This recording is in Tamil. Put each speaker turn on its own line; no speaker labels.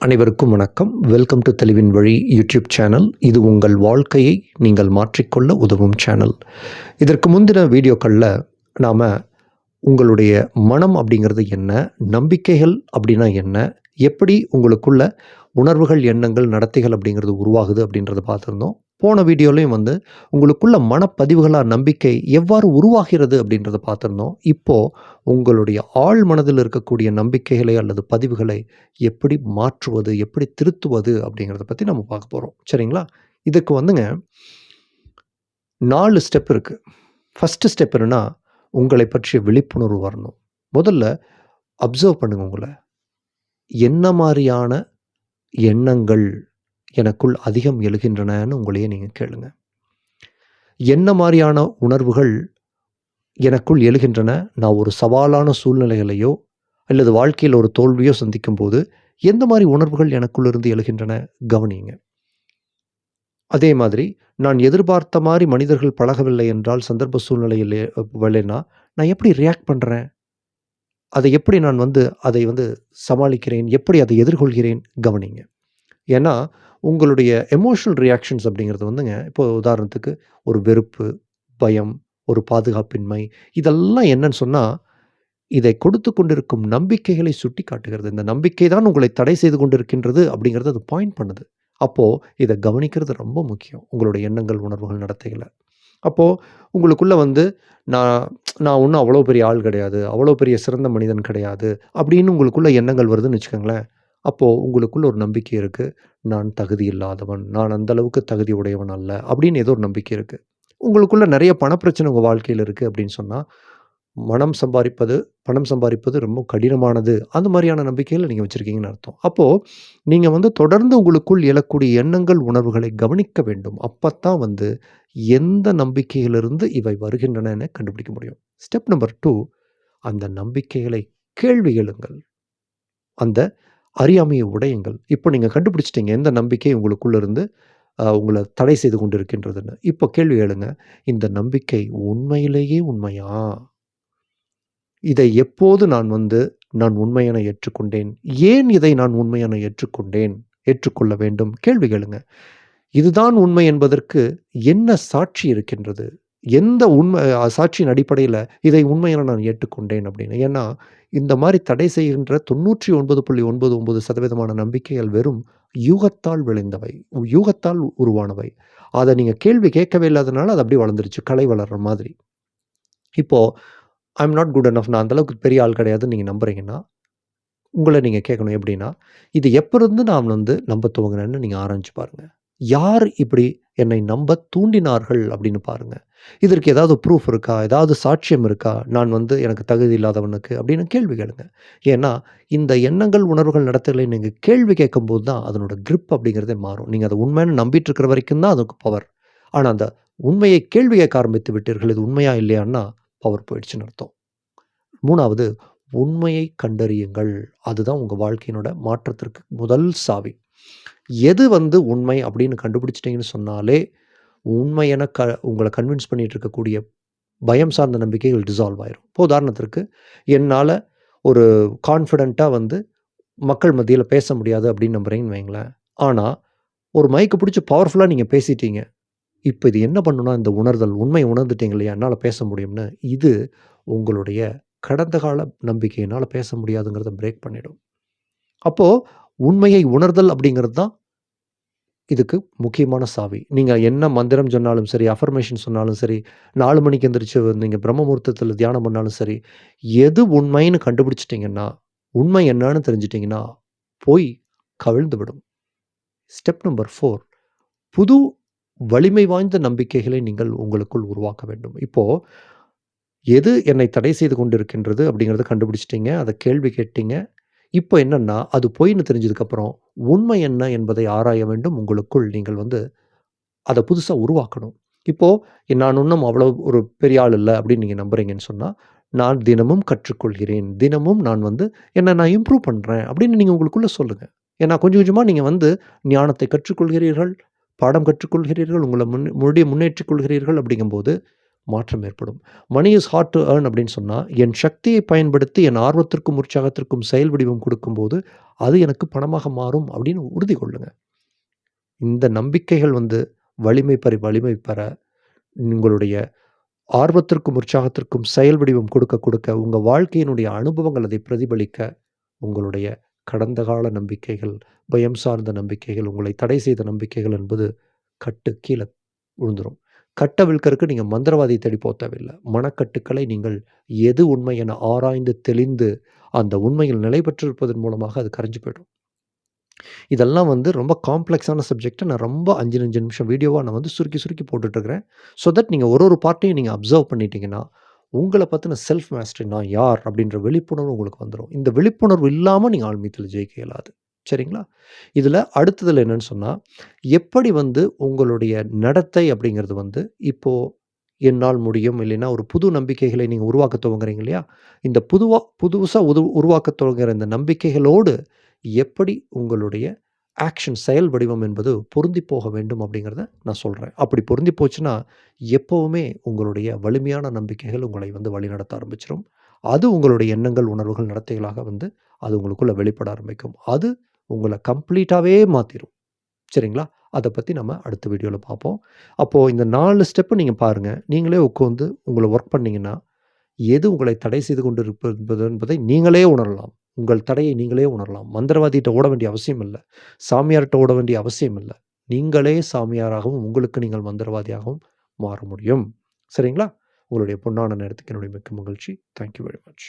அனைவருக்கும் வணக்கம். வெல்கம் டு தெளிவின் வழி யூடியூப் சேனல் இது உங்கள் வாழ்க்கையை நீங்கள் மாற்றிக்கொள்ள உதவும் சேனல் இதற்கு முந்தின வீடியோக்களில் நாம் உங்களுடைய மனம் அப்படிங்கிறது என்ன நம்பிக்கைகள் அப்படின்னா என்ன எப்படி உங்களுக்குள்ள உணர்வுகள் எண்ணங்கள் நடத்தைகள் அப்படிங்கிறது உருவாகுது அப்படின்றத பார்த்துருந்தோம். போன வீடியோலையும் வந்து உங்களுக்குள்ள மனப்பதிவுகளாக நம்பிக்கை எவ்வாறு உருவாகிறது அப்படின்றத பார்த்துருந்தோம். இப்போது உங்களுடைய ஆள் மனதில் இருக்கக்கூடிய நம்பிக்கைகளை அல்லது பதிவுகளை எப்படி மாற்றுவது எப்படி திருத்துவது அப்படிங்கிறத பற்றி நம்ம பார்க்க போகிறோம் சரிங்களா? இதுக்கு வந்துங்க நாலு ஸ்டெப் இருக்குது ஃபஸ்ட்டு ஸ்டெப் என்னன்னா உங்களை பற்றிய விழிப்புணர்வு வரணும். முதல்ல அப்சர்வ் பண்ணுங்க உங்களை. என்ன மாதிரியான எண்ணங்கள் எனக்குள் அதிகம் எழுகின்றனன்னு உங்களையே நீங்கள் கேளுங்க. என்ன மாதிரியான உணர்வுகள் எனக்குள் எழுகின்றன? நான் ஒரு சவாலான சூழ்நிலைகளையோ அல்லது வாழ்க்கையில் ஒரு தோல்வியோ சந்திக்கும் போது எந்த மாதிரி உணர்வுகள் எனக்குள் இருந்து எழுகின்றன? கவனிங்க அதே மாதிரி நான் எதிர்பார்த்த மாதிரி மனிதர்கள் பழகவில்லை என்றால் சந்தர்ப்ப சூழ்நிலையில் வரலைன்னா நான் எப்படி ரியாக்ட் பண்ணுறேன் அதை எப்படி நான் வந்து அதை வந்து சமாளிக்கிறேன்? எப்படி அதை எதிர்கொள்கிறேன்? கவனிங்க ஏன்னா உங்களுடைய எமோஷனல் ரியாக்ஷன்ஸ் அப்படிங்கிறது வந்துங்க இப்போ உதாரணத்துக்கு ஒரு வெறுப்பு பயம் ஒரு பாதுகாப்பின்மை இதெல்லாம் என்னன்னு சொன்னால் இதை கொடுத்து கொண்டிருக்கும் நம்பிக்கைகளை சுட்டி காட்டுகிறது இந்த நம்பிக்கை தான் உங்களை தடை செய்து கொண்டிருக்கின்றது அப்படிங்கிறது அது பாயிண்ட் பண்ணுது. அப்போது இதை கவனிக்கிறது ரொம்ப முக்கியம் உங்களுடைய எண்ணங்கள் உணர்வுகள் நடத்தைகளை. அப்போது உங்களுக்குள்ளே வந்து நான் நான் ஒன்றும் அவ்வளோ பெரிய ஆள் கிடையாது அவ்வளோ பெரிய சிறந்த மனிதன் கிடையாது அப்படின்னு உங்களுக்குள்ள எண்ணங்கள் வருதுன்னு வச்சுக்கோங்களேன். அப்போது உங்களுக்குள்ள ஒரு நம்பிக்கை இருக்குது நான் தகுதி இல்லாதவன். நான் அந்த அளவுக்கு தகுதி உடையவன் அல்ல. அப்படின்னு ஏதோ ஒரு நம்பிக்கை இருக்குது உங்களுக்குள்ள நிறைய பணப்பிரச்சனை உங்கள் வாழ்க்கையில் இருக்குது அப்படின்னு சொன்னால் மனம் சம்பாதிப்பது பணம் சம்பாதிப்பது ரொம்ப கடினமானது. அந்த மாதிரியான நம்பிக்கையில் நீங்கள் வச்சுருக்கீங்கன்னு அர்த்தம். அப்போது நீங்கள் வந்து தொடர்ந்து உங்களுக்குள் எழக்கூடிய எண்ணங்கள் உணர்வுகளை கவனிக்க வேண்டும். அப்போ தான் வந்து எந்த நம்பிக்கையிலிருந்து இவை வருகின்றன கண்டுபிடிக்க முடியும். ஸ்டெப் நம்பர் டூ அந்த நம்பிக்கைகளை கேள்வி எழுங்கள். அந்த அறியாமையை உடையுங்கள். இப்போ நீங்கள் கண்டுபிடிச்சிட்டீங்க எந்த நம்பிக்கை உங்களுக்குள்ளேருந்து உங்களை தடை செய்து கொண்டு இருக்கின்றதுன்னு இப்போ கேள்வி எழுங்க. இந்த நம்பிக்கை உண்மையிலேயே உண்மையா? இதை எப்போது நான் வந்து நான் உண்மையான ஏற்றுக்கொண்டேன்? ஏன் இதை நான் உண்மையான ஏற்றுக்கொண்டேன்? ஏற்றுக்கொள்ள வேண்டும். கேள்வி கேளுங்க. இதுதான் உண்மை என்பதற்கு என்ன சாட்சி இருக்கின்றது? எந்த உண்மை சாட்சியின் அடிப்படையில் இதை உண்மையான நான் ஏற்றுக்கொண்டேன் அப்படின்னு. ஏன்னா இந்த மாதிரி தடை செய்கின்ற தொண்ணூற்றி ஒன்பது புள்ளி ஒன்பது ஒன்பது சதவீதமான நம்பிக்கைகள் வெறும் யூகத்தால் விளைந்தவை. யூகத்தால் உருவானவை. அதை நீங்கள் கேள்வி கேட்கவே இல்லாதனால அது அப்படியே வளர்ந்துருச்சு கலை வளர்கிற மாதிரி. இப்போது ஐம் நாட் குட் அனஃப் நான் அந்தளவுக்கு பெரிய ஆள் கிடையாதுன்னு நீங்கள் நம்புறீங்கன்னா உங்களை நீங்கள் கேட்கணும் எப்படின்னா இது எப்போ இருந்து நான் வந்து நம்ப துவங்கினேன்னு நீங்கள் ஆராய்ஞ்சு பாருங்கள் யார் இப்படி என்னை நம்ப தூண்டினார்கள் அப்படின்னு பாருங்கள் இதற்கு ஏதாவது ப்ரூஃப் இருக்கா? ஏதாவது சாட்சியம் இருக்கா? நான் வந்து எனக்கு தகுதி இல்லாதவனுக்கு அப்படின்னு கேள்வி கேளுங்க. ஏன்னா இந்த எண்ணங்கள் உணர்வுகள் நடத்துகளை நீங்கள் கேள்வி கேட்கும்போது தான் அதனோட கிரிப் அப்படிங்கிறதே மாறும். நீங்கள் அதை உண்மைன்னு நம்பிட்டு இருக்கிற வரைக்கும் தான் அதுக்கு பவர் ஆனால் அந்த உண்மையை கேள்வி கேட்க ஆரம்பித்து விட்டீர்கள் இது உண்மையா இல்லையான்னா பவர் போயிடுச்சுன்னு அர்த்தம். மூணாவது உண்மையை கண்டறியுங்கள். அதுதான் உங்கள் வாழ்க்கையினோட மாற்றத்திற்கு முதல் சாவி. எது வந்து உண்மை அப்படின்னு கண்டுபிடிச்சிட்டிங்கன்னு சொன்னாலே உண்மை என க உங்களை கன்வின்ஸ் பண்ணிகிட்டு இருக்கக்கூடிய பயம் சார்ந்த நம்பிக்கைகள் டிசால்வ் ஆயிரும். இப்போ உதாரணத்திற்கு என்னால் ஒரு கான்ஃபிடெண்ட்டாக வந்து மக்கள் மத்தியில் பேச முடியாது அப்படின்னு நம்புறீங்கன்னு வைங்களேன். ஆனால் ஒரு மைக்கு பிடிச்சி பவர்ஃபுல்லாக நீங்கள் பேசிட்டீங்க. இப்போ இது என்ன பண்ணுனா இந்த உணர்தல் உண்மை உணர்ந்துட்டீங்க இல்லையா? என்னால் பேச முடியும்னு இது உங்களுடைய கடந்த கால நம்பிக்கையினால் பேச முடியாதுங்கிறத பிரேக் பண்ணிடும். அப்போது உண்மையை உணர்தல் அப்படிங்கிறது தான் இதுக்கு முக்கியமான சாவி. நீங்கள் என்ன மந்திரம் சொன்னாலும் சரி அஃபர்மேஷன் சொன்னாலும் சரி நாலு மணிக்கு எந்திரிச்சு நீங்கள் பிரம்மமூர்த்தத்தில் தியானம் பண்ணாலும் சரி எது உண்மைன்னு கண்டுபிடிச்சிட்டிங்கன்னா உண்மை என்னன்னு தெரிஞ்சிட்டிங்கன்னா போய் கவிழ்ந்து விடும். ஸ்டெப் நம்பர் ஃபோர் புது வலிமை வாய்ந்த நம்பிக்கைகளை நீங்கள் உங்களுக்குள் உருவாக்க வேண்டும். இப்போது எது என்னை தடை செய்து கொண்டிருக்கின்றது அப்படிங்கிறத கண்டுபிடிச்சிட்டிங்க அதை கேள்வி கேட்டீங்க இப்போ என்னன்னா அது பொய்ன்னு தெரிஞ்சதுக்கப்புறம் உண்மை என்ன என்பதை ஆராய வேண்டும். உங்களுக்குள் நீங்கள் வந்து அதை புதுசாக உருவாக்கணும். இப்போது நான் இன்னும் அவ்வளோ ஒரு பெரிய ஆள் இல்லை அப்படின்னு நீங்கள் நம்புறீங்கன்னு சொன்னால் நான் தினமும் கற்றுக்கொள்கிறேன். தினமும் நான் வந்து என்னை நான் இம்ப்ரூவ் பண்ணுறேன் அப்படின்னு நீங்கள் உங்களுக்குள்ளே சொல்லுங்கள் ஏன்னா கொஞ்சம் கொஞ்சமாக நீங்கள் வந்து ஞானத்தை கற்றுக்கொள்கிறீர்கள் பாடம் கற்றுக்கொள்கிறீர்கள் உங்களை முன் முன்னே முன்னேற்றிக் கொள்கிறீர்கள் அப்படிங்கும்போது மாற்றம் ஏற்படும். Money is hard to earn அப்படின்னு சொன்னால் என் சக்தியை பயன்படுத்தி என் ஆர்வத்திற்கும் உற்சாகத்திற்கும் செயல் வடிவம் கொடுக்கும்போது அது எனக்கு பணமாக மாறும் அப்படின்னு உறுதி கொள்ளுங்க. இந்த நம்பிக்கைகள் வந்து வலிமை பெற வலிமை பெற உங்களுடைய ஆர்வத்திற்கும் உற்சாகத்திற்கும் செயல் வடிவம் கொடுக்க கொடுக்க உங்கள் வாழ்க்கையினுடைய அனுபவங்கள் அதை பிரதிபலிக்க உங்களுடைய கடந்த கால நம்பிக்கைகள் பயம் சார்ந்த நம்பிக்கைகள் உங்களை தடை செய்த நம்பிக்கைகள் என்பது கட்டு கீழே விழுந்துடும் கட்டை நீங்கள் மந்திரவாதி தேடி போக தேவையில்லை. மனக்கட்டுக்களை நீங்கள் எது உண்மை என ஆராய்ந்து தெளிந்து அந்த உண்மையில் நிலை பெற்றிருப்பதன் மூலமாக அது கரைஞ்சு போயிடும். இதெல்லாம் வந்து ரொம்ப காம்ப்ளெக்ஸான சப்ஜெக்ட்டை நான் ரொம்ப அஞ்சு அஞ்சு நிமிஷம் வீடியோவாக நான் வந்து சுருக்கி சுருக்கி போட்டுட்ருக்கிறேன். ஸோ தட் நீங்கள் ஒரு ஒரு பார்ட்டையும் நீங்கள் அப்சர்வ் பண்ணிட்டீங்கன்னா உங்களை பற்றின செல்ஃப் மாஸ்டரி நான் யார் அப்படின்ற விழிப்புணர்வு உங்களுக்கு வந்துடும் இந்த விழிப்புணர்வு இல்லாமல் நீங்கள் ஆன்மீகத்தில் ஜெயிக்க இயலாது. சரிங்களா? இதில் அடுத்ததில் என்னன்னு சொன்னால் எப்படி வந்து உங்களுடைய நடத்தை அப்படிங்கிறது வந்து இப்போது என்னால் முடியும் இல்லைன்னா ஒரு புது நம்பிக்கைகளை நீங்கள் உருவாக்க துவங்குறீங்க இல்லையா? இந்த புதுவா புதுசாக உது உருவாக்க துவங்குற இந்த நம்பிக்கைகளோடு எப்படி உங்களுடைய ஆக்ஷன் செயல் வடிவம் என்பது பொருந்தி போக வேண்டும் அப்படிங்கிறத நான் சொல்கிறேன் அப்படி பொருந்தி போச்சுன்னா எப்போவுமே உங்களுடைய வலிமையான நம்பிக்கைகள் உங்களை வந்து வழிநடத்த ஆரம்பிச்சிடும் அது உங்களுடைய எண்ணங்கள் உணர்வுகள் நடத்தைகளாக வந்து அது உங்களுக்குள்ளே வெளிப்பட ஆரம்பிக்கும். அது உங்களை கம்ப்ளீட்டாகவே மாற்றிடும் சரிங்களா? அதை பற்றி நம்ம அடுத்த வீடியோவில் பார்ப்போம் அப்போது இந்த நாலு ஸ்டெப்பு நீங்கள் பாருங்கள் நீங்களே உட்காந்து உங்களை ஒர்க் பண்ணிங்கன்னா எது உங்களை தடை செய்து கொண்டு இருப்பது என்பதை நீங்களே உணரலாம். உங்கள் தடையை நீங்களே உணரலாம். மந்திரவாதிகிட்ட ஓட வேண்டிய அவசியம் இல்லை. சாமியார்கிட்ட ஓட வேண்டிய அவசியம் இல்லை. நீங்களே சாமியாராகவும் உங்களுக்கு நீங்கள் மந்திரவாதியாகவும் மாற முடியும். சரிங்களா? உங்களுடைய பொன்னான நேரத்துக்கு என்னுடைய மிக்க மகிழ்ச்சி. Thank you very much